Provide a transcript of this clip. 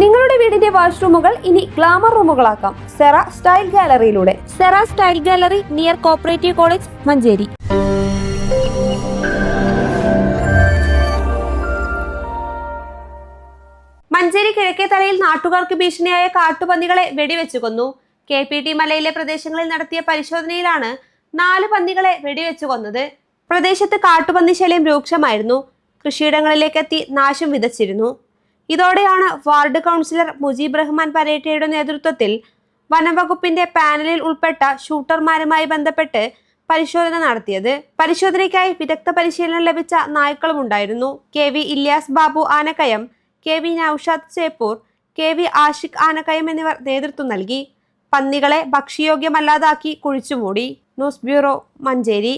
നിങ്ങളുടെ വീടിന്റെ വാഷ്റൂമുകൾ ഇനി ഗ്ലാമർ റൂമുകളാക്കാം. Cera style ഗാലറിയിലൂടെ. Sera style gallery near cooperative college Manjeri. Manjeri കിഴക്കേ തലയിൽ നാട്ടുകാർക്ക് ഭീഷണിയായ കാട്ടുപന്നികളെ വെടിവെച്ചു കൊന്നു. കെ പി ടി മലയിലെ പ്രദേശങ്ങളിൽ നടത്തിയ പരിശോധനയിലാണ് നാല് പന്നികളെ വെടിവെച്ചു കൊന്നത്. പ്രദേശത്ത് കാട്ടുപന്നി ശല്യം രൂക്ഷമായിരുന്നു. കൃഷിയിടങ്ങളിലേക്കെത്തി നാശം വിതച്ചിരുന്നു. ഇതോടെയാണ് വാർഡ് കൗൺസിലർ മുജീബ് റഹ്മാൻ പരേറ്റയുടെ നേതൃത്വത്തിൽ വനംവകുപ്പിന്റെ പാനലിൽ ഉൾപ്പെട്ട ഷൂട്ടർമാരുമായി ബന്ധപ്പെട്ട് പരിശോധന നടത്തിയത്. പരിശോധനയ്ക്കായി വിദഗ്ധ പരിശീലനം ലഭിച്ച നായ്ക്കളും ഉണ്ടായിരുന്നു. K V Ilyas Babu Anakkayam K V Noushad Cheppur K V Ashiq Anakkayam എന്നിവർ നേതൃത്വം നൽകി. പന്നികളെ ഭക്ഷ്യയോഗ്യമല്ലാതാക്കി കുഴിച്ചുമൂടി. News bureau Manjeri.